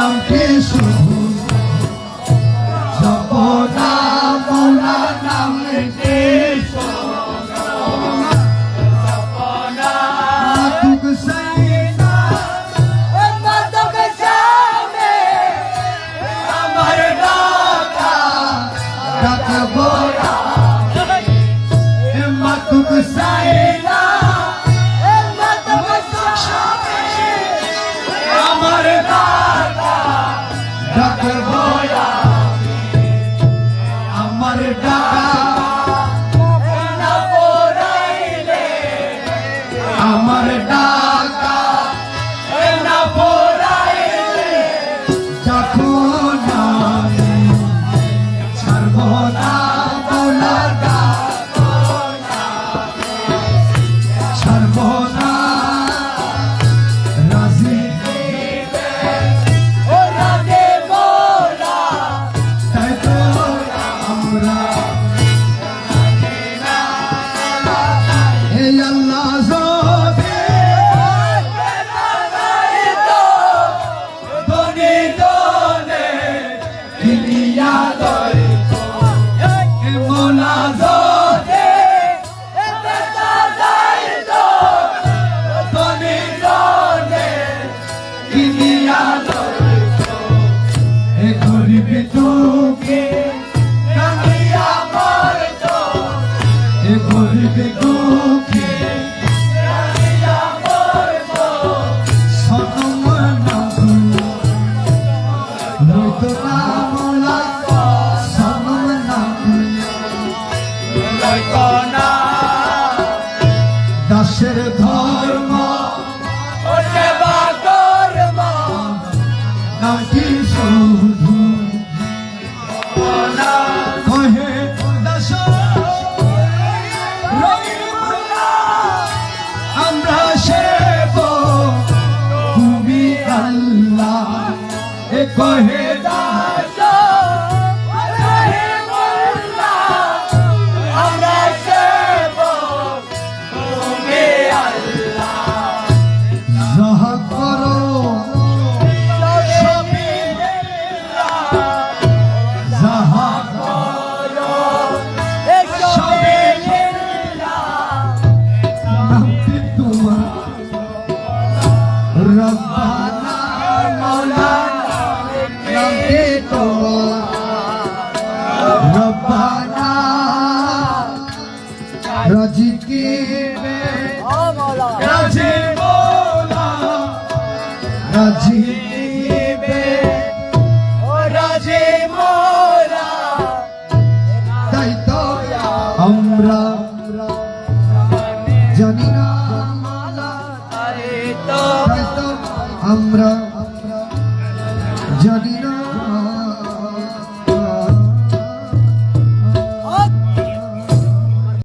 নামটি শুধু জপনা মৌলা নামটি তুক সাইনা। ডাকবো এই এ গরিব দুঃখে। দাসের ধর্ম। নাকি শুধু It's for. রাজিকে রাজি মোলা রাজি তাই তো আমরা জানি না আমরা